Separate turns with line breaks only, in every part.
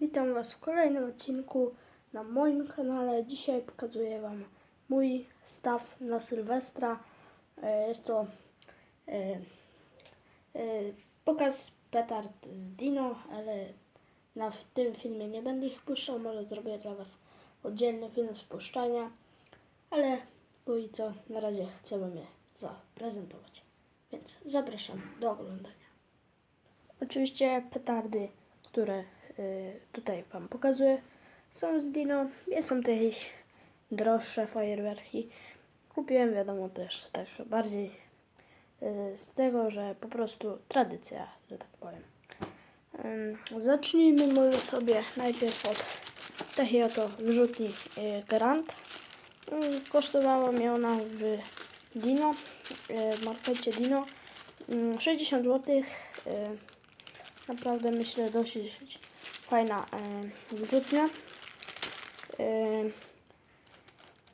Witam Was w kolejnym odcinku na moim kanale. Dzisiaj pokazuję Wam mój staw na Sylwestra. E, Jest to e, e, pokaz petard z Dino, ale na w tym filmie nie będę ich puszczał. Może zrobię dla Was oddzielny film z puszczania, ale póki co na razie chcę Wam je zaprezentować. Więc zapraszam do oglądania. Oczywiście petardy, które tutaj Wam pokazuję, są z Dino. Są to jakieś droższe fajerwerki. Kupiłem, wiadomo, też tak bardziej y, z tego, że po prostu tradycja, że tak powiem. Zacznijmy może sobie najpierw od takiej oto wyrzutni y, Grand. Kosztowała mnie ona w Dino, y, w markecie Dino ym, 60 zł. Naprawdę myślę dosyć fajna y, wyrzutnia. Y,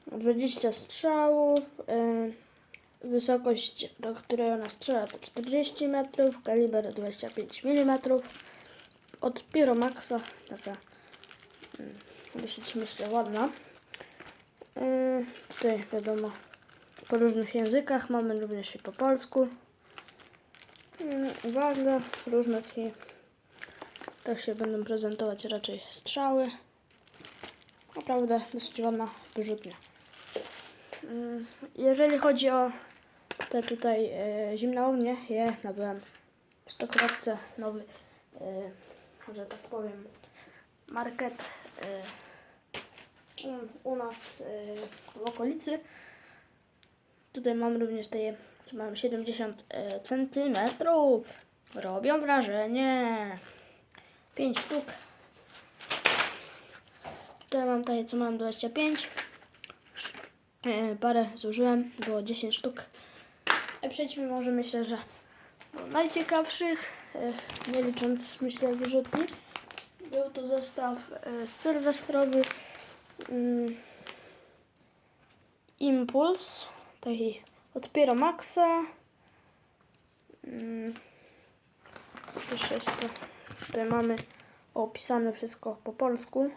20 strzałów. y, Wysokość, do której ona strzela to 40 metrów, kaliber 25 mm. Od Pyromaxa, taka dosyć myślę ładna. Y, Tutaj wiadomo po różnych językach, mamy również i po polsku. Mm, Uwaga, różne takie tak się będą prezentować raczej strzały. Naprawdę dosyć ładna wyrzutnia. Mm, Jeżeli chodzi o te tutaj e, zimne ognie, je nabyłem w stokrotce nowy, e, że tak powiem, market e, u, u nas e, w okolicy. Tutaj mam również te, mam 70 e, centymetrów. Robią wrażenie. 5 sztuk. Tutaj mam takie, co mam 25. E, parę zużyłem, było 10 sztuk. A przejdźmy może myślę, że najciekawszych, e, nie licząc myślę wyrzutni. Był to zestaw e, sylwestrowy mm, Impuls, taki od Pyromaxa. Mm, jeszcze jest to, tutaj mamy opisane wszystko po polsku.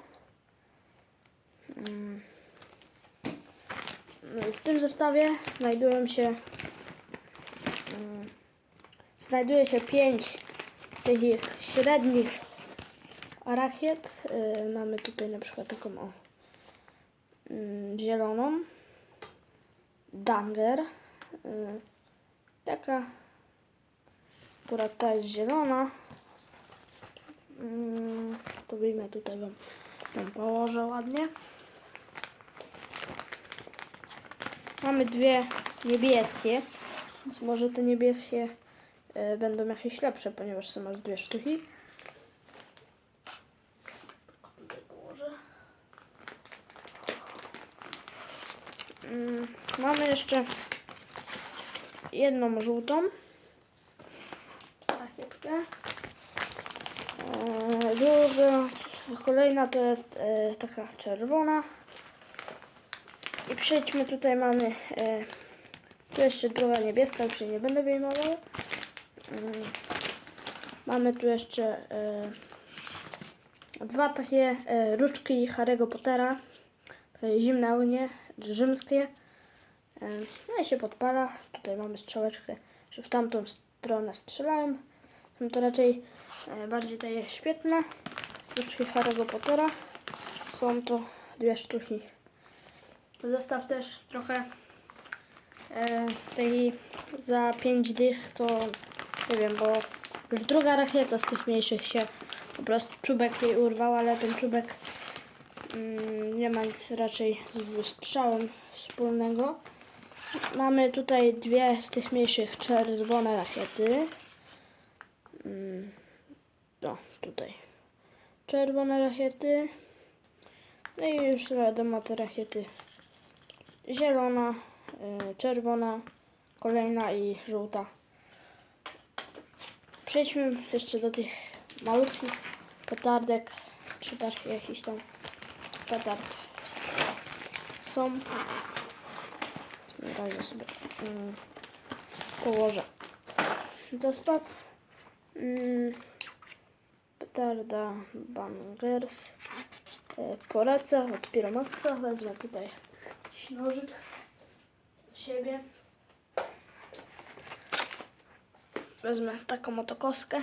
Mm. No W tym zestawie znajdują się mm, znajduje się pięć takich średnich rakiet. Y, mamy tutaj na przykład taką o, mm, zieloną. Danger. Y, taka, która ta jest zielona. Mm, to wyjmę tutaj wam, położę ładnie. Mamy dwie niebieskie, więc może te niebieskie e, będą jakieś lepsze, ponieważ są aż dwie sztuki. Mm, Mamy jeszcze jedną żółtą rakietkę. Druga, kolejna to jest e, taka czerwona. I przejdźmy, tutaj mamy e, tu jeszcze druga niebieska, już nie będę wyjmował. Mm, mamy tu jeszcze e, dwa takie e, różdżki Harry'ego Pottera, takie zimne ognie, rzymskie. E, no i się podpala. Tutaj mamy strzałeczkę, że w tamtą stronę strzelają. Są to raczej e, bardziej takie świetne różdżki Harry'ego Pottera. Są to dwie sztuki Zestaw też trochę e, tej za 5 dych to nie wiem, bo już druga rakieta z tych mniejszych się po prostu czubek jej urwał, ale ten czubek mm, nie ma nic raczej z strzałem wspólnego. Mamy tutaj dwie z tych mniejszych czerwone rakiety. No, tutaj. Czerwone rakiety. No i już wiadomo te rakiety zielona, y, czerwona, kolejna i żółta. Przejdźmy jeszcze do tych malutkich petardek, czy też jakiś tam petard są. Na razie sobie mm, położę zestaw. Mm, petarda Bangers. E, Poleca od Piromaxa. Wezmę tutaj nożyk do siebie. Wezmę taką oto kostkę.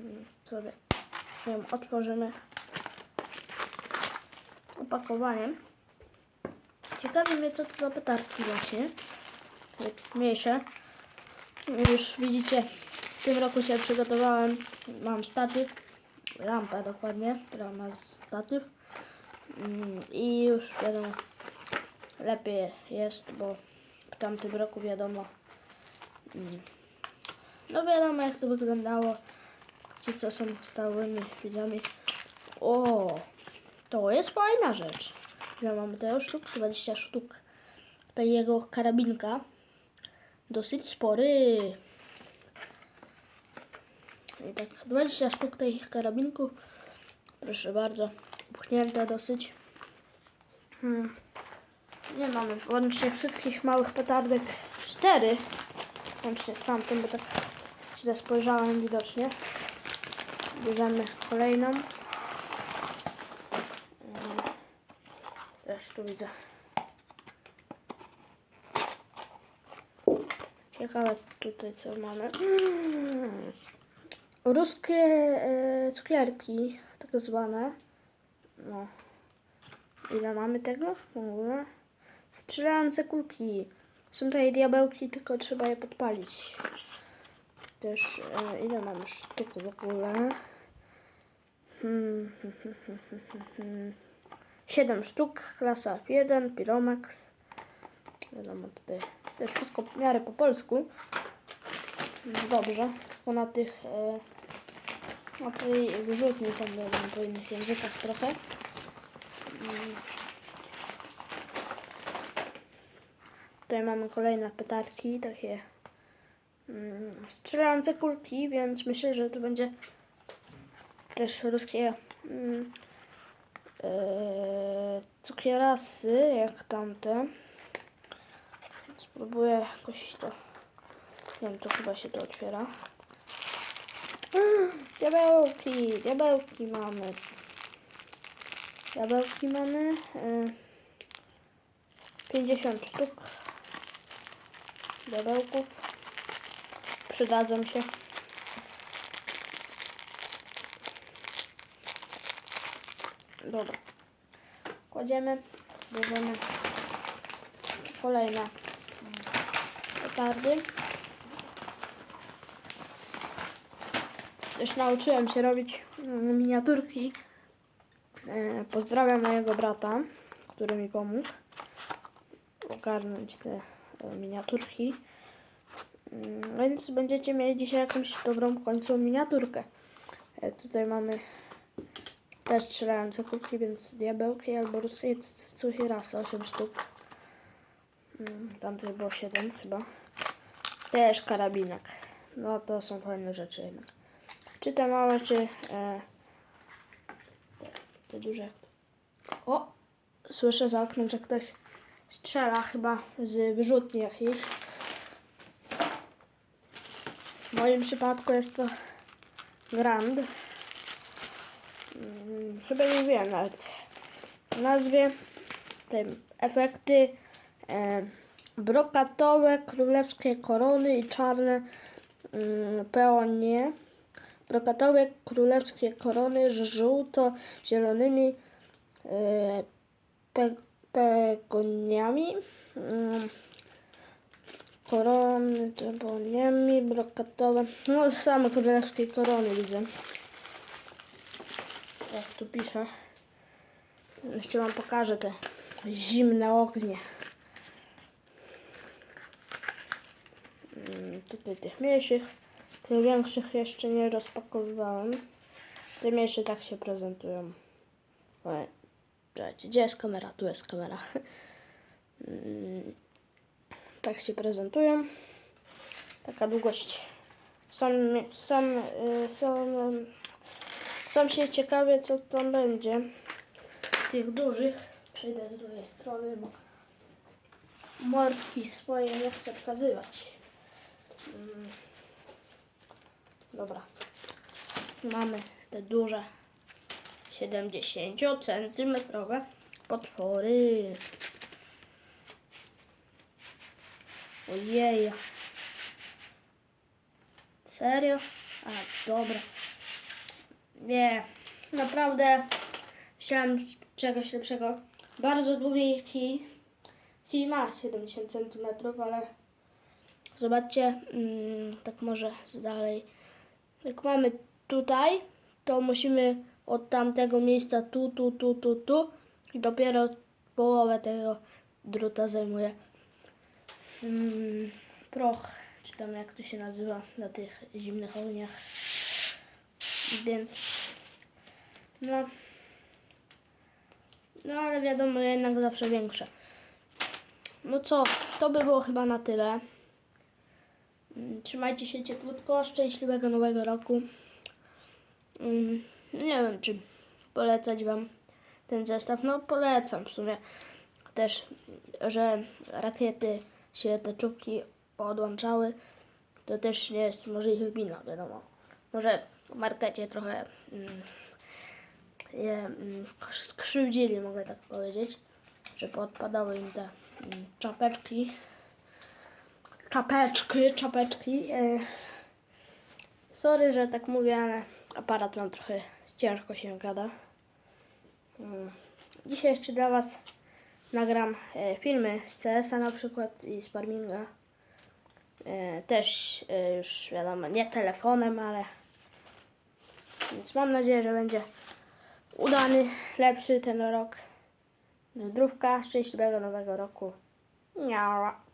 Mm, Sobie ją otworzymy opakowaniem. Ciekawi mnie, co to za petarki właśnie. Takie Mniejsze. Już widzicie, w tym roku się przygotowałem. Mam statyw, lampę dokładnie, która ma statyw. Mm, I już wiadomo, lepiej jest, bo w tamtym roku wiadomo, mm, no wiadomo jak to wyglądało. Ci, co są stałymi widzami. O, to jest fajna rzecz. Ile mamy tego sztuk? 20 sztuk. Tutaj jego karabinka. Dosyć spory. I tak 20 sztuk tych karabinków. Proszę bardzo. Upchnięte dosyć. Hmm. Nie mamy łącznie wszystkich małych petardek. Cztery. Łącznie z tamtym, bo tak źle spojrzałem widocznie. Bierzemy kolejną. Też tu widzę. Ciekawe tutaj co mamy. Mm. Ruskie e, cukierki, tak zwane. No. Ile mamy tego w ogóle? Strzelające kulki. Są tutaj diabełki, tylko trzeba je podpalić. Też e, ile mamy sztuk w ogóle? Hmm, hmm, hmm, hmm, hmm. 7 sztuk, klasa F1, Piromax. Wiadomo, tutaj też wszystko w miarę po polsku. Dobrze, tylko na tych, e, na tej wyrzutni tam wiadomo, po innych językach trochę. Mm. Tutaj mamy kolejne petarki, takie mm, strzelające kulki, więc myślę, że to będzie też ruskie mm, Eee, cukierasy jak tamte. Spróbuję jakoś to. Nie wiem, to chyba się to otwiera. Diabełki, diabełki mamy. Diabełki mamy. Eee, 50 sztuk. Diabełków. Przydadzą się. Dobra. Kładziemy, bierzemy kolejne petardy. Też nauczyłem się robić mm, miniaturki. E, Pozdrawiam mojego brata, który mi pomógł ogarnąć te e, miniaturki. Mm, Więc będziecie mieli dzisiaj jakąś dobrą końcu miniaturkę. E, Tutaj mamy też strzelające kulki, więc diabełki albo ruskie cuchirasy 8 sztuk. Mm, Tamtych było 7 chyba. Też karabinek. No to są fajne rzeczy jednak. Czy te małe, czy e, te, te duże. O! Słyszę za oknem, że ktoś strzela chyba z wyrzutni jakiejś. W moim przypadku jest to Grand. Mm, Chyba nie wiem nawet nazwie. Te efekty e, brokatowe, królewskie korony i czarne mm, peonie. Brokatowe, królewskie korony z żółto-zielonymi e, pe, pegoniami. Mm, korony, pegoniami, brokatowe. No same królewskie korony widzę jak tu piszę. Jeszcze wam pokażę te zimne ognie. Mm, Tutaj tych mniejszych, tych większych jeszcze nie rozpakowywałem. Te mniejsze tak się prezentują. Oj, czekajcie, gdzie jest kamera? Tu jest kamera. Mm, Tak się prezentują. Taka długość. Sam, sam, sam, sam się ciekawie, co tam będzie. Tych dużych. Przejdę z drugiej strony, bo mordki swoje nie chcę pokazywać. Dobra. mamy te duże 70 centymetrowe potwory. Ojej. Serio? A, dobra. Nie, naprawdę chciałem czegoś lepszego. Bardzo długi kij. Kij ma 70 cm, ale zobaczcie, mm, tak może z dalej. Jak mamy tutaj, to musimy od tamtego miejsca tu, tu, tu, tu, tu i dopiero połowę tego druta zajmuje mm, proch, czy tam jak to się nazywa na tych zimnych ogniach. Więc no, no ale wiadomo, jednak zawsze większe. No co, to by było chyba na tyle. Mm, Trzymajcie się cieplutko, szczęśliwego nowego roku. Mm, Nie wiem, czy polecać Wam ten zestaw. No polecam w sumie też, że rakiety się te czubki podłączały. To też nie jest może ich wina, wiadomo. Może w markecie trochę mm, je mm, skrzywdzili, mogę tak powiedzieć, że podpadały im te mm, czapeczki. Czapeczki, czapeczki. E, sorry, że tak mówię, ale aparat mam trochę ciężko się gada. Mm. Dzisiaj jeszcze dla Was nagram e, filmy z CS-a na przykład i z Farminga. Też już wiadomo, nie telefonem, ale więc mam nadzieję, że będzie udany, lepszy ten rok. Zdrówka, szczęśliwego nowego roku. Miała.